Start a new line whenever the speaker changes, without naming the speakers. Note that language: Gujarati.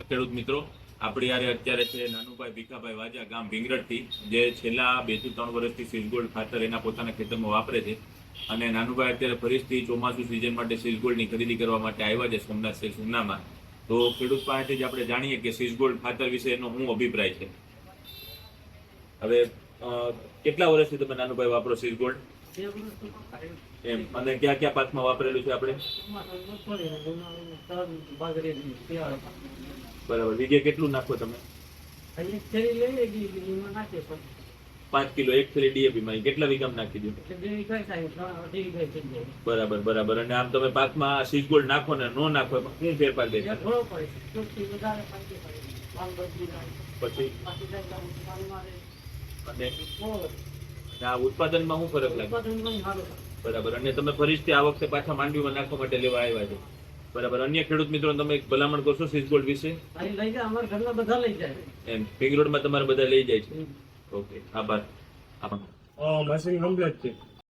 ખેડૂત મિત્રો, આપણી યારે અત્યારે છે નાનુભાઈ ભીખાભાઈ વાજા ગામ ભીંગરડથી, જે છેલ્લા બેથી ત્રણ વર્ષથી સિલગોલ્ડ ખાતર એના પોતાના ખેતરમાં વાપરે છે. અને નાનુભાઈ અત્યારે ફરીથી ચોમાસું સિઝન માટે સિલગોલ્ડની ખરીદી કરવા માટે આવ્યા છે, સોમનાથ સેલ સોમનામાં તો ખેડૂત પાસેથી જ આપણે જાણીએ કે સિલગોલ્ડ ખાતર વિશે એનો શું અભિપ્રાય છે? હવે કેટલા વર્ષથી તમે નાનુભાઈ વાપરો સિલગોલ્ડ? એમ, અને ક્યાં ક્યાં પાકમાં વાપરેલું છે આપણે? બરાબર. વીઘે કેટલું નાખો તમે? પાંચ કિલો એક થેલી ડીએપી માં. કેટલા વીઘામાં નાખી દો? બરાબર બરાબર. અને આમ તમે પાકમાં સીઝ ગોલ્ડ નાખો ને નો નાખો શું ફેરફાર દે પછી? અને? આ ઉત્પાદનમાં શું ફરક લાગે? બરાબર. અને તમે ફરીથી આ વખતે પાછા માંડવીમાં નાખવા માટે લેવા આવ્યા છો? બરાબર. અન્ય ખેડૂત મિત્રો તમે એક ભલામણ કરશો સ્વિચ બોર્ડ વિશે?
અમારા ઘરના બધા લઈ જાય.
એમ પિંક રોડમાં તમારે બધા લઈ જાય છે. ઓકે આભાર. આભાર.
મશીન કમ્પ્લીટ છે.